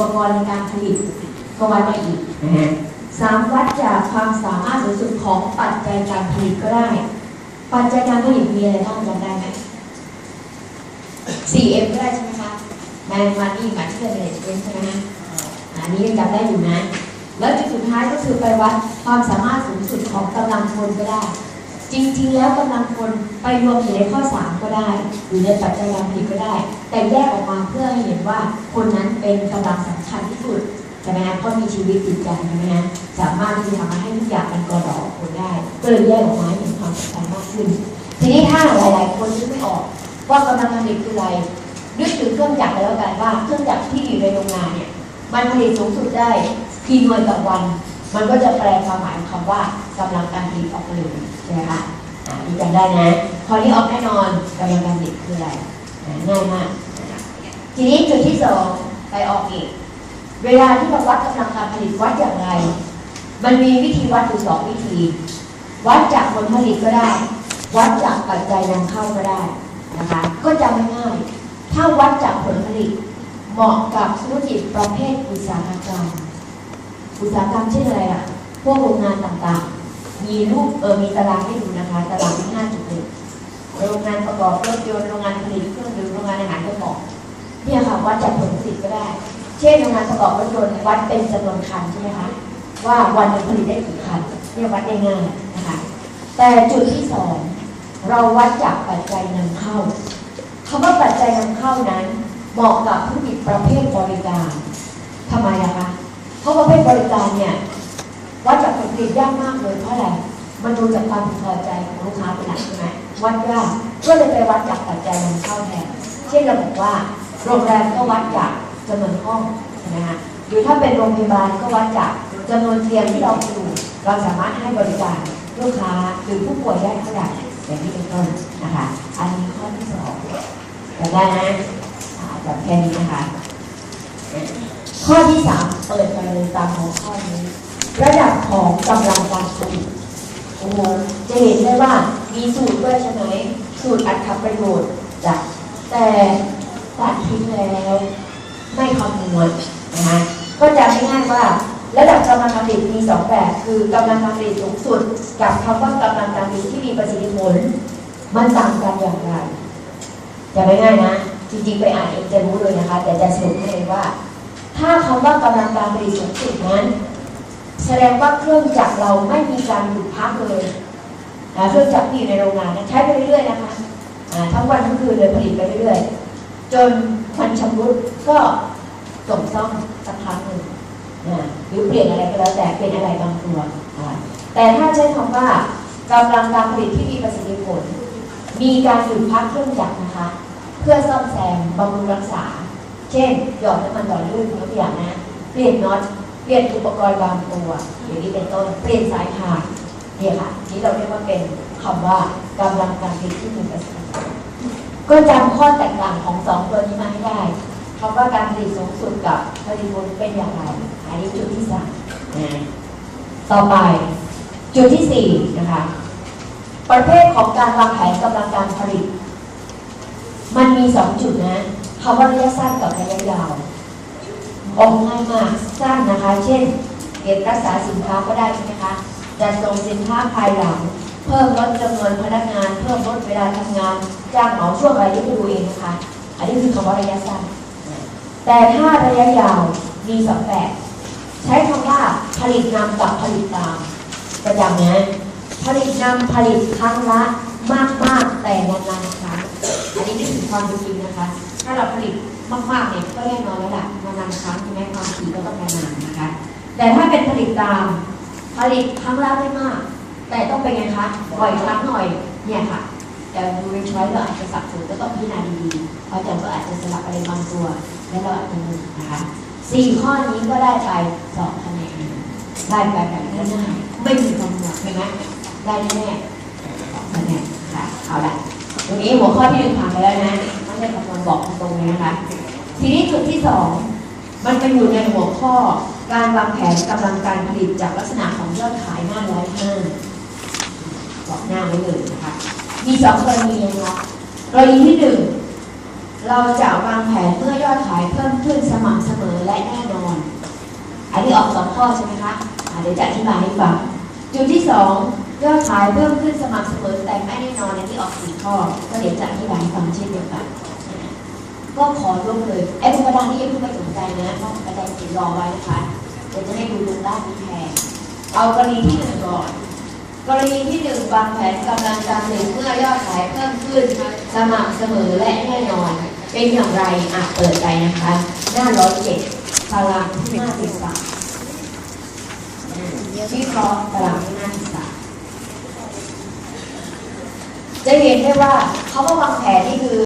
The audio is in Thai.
ปกรณ์ในการผลิตก็วัดมาอีกนะฮะสามวัดจากความสามารถสูงสุดของปัจจัยการผลิตก็ได้ ปัจจัยการผลิตมีอะไรบ้างจำได้ไหม 4M ก็ได้ใช่ไหมคะ Man Money Material Management ใช่ไหมฮะอันนี้ยังจำได้อยู่นะ แล้วจุดสุดท้ายก็คือไปวัดความสามารถสูงสุดของกำลังคนก็ได้ จริงๆ แล้วกำลังคนไปรวมอยู่ในข้อ 3 ก็ได้หรือในปัจจัยการผลิตก็ได้ แต่แยกออกมาเพื่อให้เห็นว่าคนนั้นเป็นกำลังสำคัญที่สุดใช่ไหมฮะเพราะมีชีวิตจิตใจใช่ไหมฮะสามารถที่จะทำให้ทุกอย่างมันกระดอกคนได้ ก็เลยแยกออกมาเห็นความสำคัญมากขึ้น ทีนี้ถ้าหลายๆ คนนึกไม่ออกว่ากำลังผลิตคืออะไรนึกถึงเครื่องจักรแล้วกันว่าเครื่องจักรที่อยู่ในโรงงานเนี่ยมันผลิตสูงสุดได้กี่หน่วยต่อวัน มันก็จะแปลความหมายของคำว่ากำลังการผลิตออกมาเลยใช่ไหมคะอ่านี่จำได้นะ พอที่ออกแน่นอนกำลังการผลิตคืออะไรง่ายมากทีนี้จุดที่สองไปออกอีก เวลาที่เราวัดกำลังการผลิตวัดอย่างไร มันมีวิธีวัดอยู่สองวิธี วัดจากผลผลิตก็ได้ วัดจากปัจจัยนำเข้าก็ได้นะคะก็จำง่ายถ้าวัดจากผลผลิตเหมาะกับธุรกิจประเภทอุตสาหกรรม อุตสาหกรรมเช่นอะไรล่ะ พวกโรงงานต่างๆ มีรูปเออมีตารางให้ดูนะคะตารางที่ห้าจุดหนึ่งโรงงานประกอบรถยนต์โรงงานผลิตเครื่องดื่มโรงงานอาหารก็เหมาะเนี่ยค่ะวัดจากผลผลิตก็ได้ เช่นโรงงานประกอบรถยนต์วัดเป็นจำนวนคันใช่ไหมคะว่าวันหนึงผลิตได้กี่คันเนี่ยวัดได้ง่ายนะคะแต่จุดที่สองเราวัดจากปัจจัยนำเข้าคำว่าปัจจัยนำเข้านั้นเหมาะกับธุรกิจประเภทบริการทำไมอะ เพราะประเภทบริการเนี่ยวัดจากผลผลิตยากมากเลยเพราะอะไรมันดูจากความพึงพอใจของลูกค้าเป็นหลักใช่ไหมวัดยากก็เลยไปวัดจากปัจจัยนำเข้าแทนเช่นเราบอกว่าโรงแรมก็วัดจากจำนวนห้องใช่ไหมคะหรือถ้าเป็นโรงพยาบาลก็วัดจากจำนวนเตียงที่เราอยู่เราสามารถให้บริการลูกค้าหรือผู้ป่วยได้เท่าไหร่อย่างนี้เป็นต้นนะคะอันนี้ข้อที่สองจำได้นะอ่าแบบแค่นี้นะคะ ข้อที่สามเปิดมาเลยตามหัวข้อนี้ ระดับของกำลังการผลิตจะเห็นได้ว่ามีสูตรด้วยใช่ไหมสูตรอัดขับประโยชน์จ้ะแต่ตัดทิ้งแล้วไม่คำนวณนะคะก็จะง่ายว่าระดับกำลังการผลิตมีสองแบบ คือกำลังการผลิตสูงสุด กับคำว่ากำลังการผลิตที่มีประสิทธิผลมันต่างกันอย่างไรจะไม่ง่ายนะ จริงๆไปอ่านเองจะรู้เลยนะคะ แต่จะสรุปให้เลยว่า ถ้าคำว่ากำลังการผลิตสูงสุดนั้น แสดงว่าเครื่องจักรเราไม่มีการหยุดพักเลยเครื่องจักรที่อยู่ในโรงงานนั้นใช้ไปเรื่อยๆนะคะทั้งวันทั้งคืนเลยผลิตไปเรื่อยๆ จนมันชำรุดก็ส่งซ่อมสักครั้งหนึ่งนะหรือเปลี่ยนอะไรก็แล้วแต่เป็นอะไรบางตัวแต่ถ้าใช้คำว่ากำลังการผลิตที่มีประสิทธิผล มีการหยุดพักเครื่องจักรนะคะ เพื่อซ่อมแซมบำรุงรักษา เช่น หยอดน้ำมันหล่อลื่นยกตัวอย่างนะ เปลี่ยนน็อต เปลี่ยนอุปกรณ์บางตัว อย่างนี้เป็นต้น เปลี่ยนสายพานเนี่ยค่ะที่เราเรียกว่าเป็นคำว่ากำลังการผลิตที่มีประสิทธิผลก็จำข้อแตกต่างของสองตัวนี้มาให้ได้คำว่าการผลิตสูงสุดกับผลิตผลเป็นอย่างไร อันนี้จุดที่สามต่อไปจุดที่สี่นะคะ ประเภทของการวางแผนกำลังการผลิต มันมีสองจุดนะ คำว่าระยะสั้นกับระยะยาวออกง่ายมากสั้นนะคะ เช่น เก็บรักษาสินค้าก็ได้ใช่ไหมคะจัดส่งสินค้าภายหลัง เพิ่มลดจำนวนพนักงาน เพิ่มลดเวลาทำงาน จ้างเหมาช่วงอะไรที่ไปดูเองนะคะ อันนี้คือคำว่าระยะสั้น แต่ถ้าระยะยาวมีสองแบบใช้คำว่าผลิตนำกับผลิตตามประจำนะผลิตนำผลิตครั้งละมากมากๆแต่นานๆครั้ง นี้นี่คือความเป็นจริงนะคะ ถ้าเราผลิตมากๆเนี่ยก็แน่นอนแล้วแหละนานครั้งใช่ไหมความถี่ก็ต้องนานนะคะ แต่ถ้าเป็นผลิตตามผลิตครั้งละไม่มาก แต่ต้องเป็นไงคะบ่อยครั้งหน่อยเนี่ยค่ะแต่ดูในช้อยเราอาจจะสับสนก็ต้องพิจารณาดีๆเพราะอาจารย์ก็อาจจะสลับอะไรบางตัว แล้วเราอาจจะงงนะคะสี่ข้อนี้ก็ได้ไปสองคะแนนได้ไปแบบง่ายๆไม่มีคำนวณใช่ไหมได้แน่สองคะแนนค่ะเอาละ ตรงนี้หัวข้อที่หนึ่งผ่านไปแล้วนะไม่ใช่คำนวณบอกตรงๆเลยนะคะ ทีนี้จุดที่สองมันเป็นอยู่ในหัวข้อการวางแผนกำลังการผลิตจากลักษณะของยอดขายหน้าร้อยห้าบอกหน้าไว้เลยนะคะ มีสองกรณีนะคะกรณีที่หนึ่งเราจะวางแผนเมื่อยอดขายเพิ่มขึ้นสม่ำเสมอและแน่นอน อันนี้ออกสองข้อใช่ไหมคะอ่าเดี๋ยวจะอธิบายให้ฟังจุดที่สอง ยอดขายเพิ่มขึ้นสม่ำเสมอแต่ไม่แน่นอนในที่ออกสี่ข้อ ก็เดี๋ยวจะอธิบายให้ฟังเช่นเดียวกันก็ขอร่วมเลยไอ้ธรรมดานี่ยังไม่สนใจนะเพราะอาจารย์ติดรอไว้นะคะเดี๋ยวจะให้ดูดูด้านนี้แทนเอากรณีที่หนึ่งก่อนกรณีที่หนึ่งวางแผนกำลังการผลิตเมื่อยอดขายเพิ่มขึ้นสม่ำเสมอและแน่นอน เป็นอย่างไรอะเปิดใจนะคะ หน้าร้อยเจ็ดพลังที่ห้าสิบสามวิเคราะห์ตารางที่ห้าสิบสาม จะเห็นได้ว่าเขาก็วางแผนนี่คือ